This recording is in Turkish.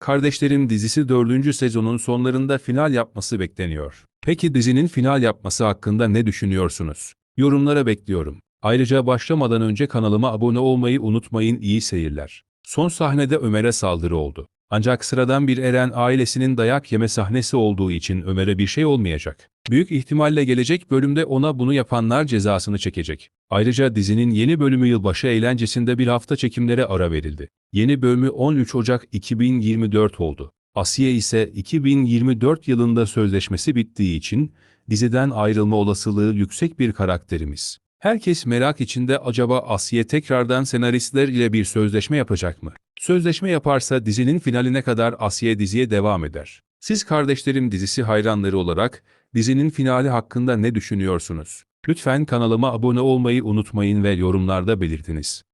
Kardeşlerim dizisi 4. sezonun sonlarında final yapması bekleniyor. Peki dizinin final yapması hakkında ne düşünüyorsunuz? Yorumlara bekliyorum. Ayrıca başlamadan önce kanalıma abone olmayı unutmayın iyi seyirler. Son sahnede Ömer'e saldırı oldu. Ancak sıradan bir Eren ailesinin dayak yeme sahnesi olduğu için Ömer'e bir şey olmayacak. Büyük ihtimalle gelecek bölümde ona bunu yapanlar cezasını çekecek. Ayrıca dizinin yeni bölümü yılbaşı eğlencesinde bir hafta çekimlere ara verildi. Yeni bölümü 13 Ocak 2024 oldu. Asiye ise 2024 yılında sözleşmesi bittiği için diziden ayrılma olasılığı yüksek bir karakterimiz. Herkes merak içinde acaba Asiye tekrardan senaristler ile bir sözleşme yapacak mı? Sözleşme yaparsa dizinin finaline kadar Asiye diziye devam eder. Siz Kardeşlerim dizisi hayranları olarak dizinin finali hakkında ne düşünüyorsunuz? Lütfen kanalıma abone olmayı unutmayın ve yorumlarda belirtiniz.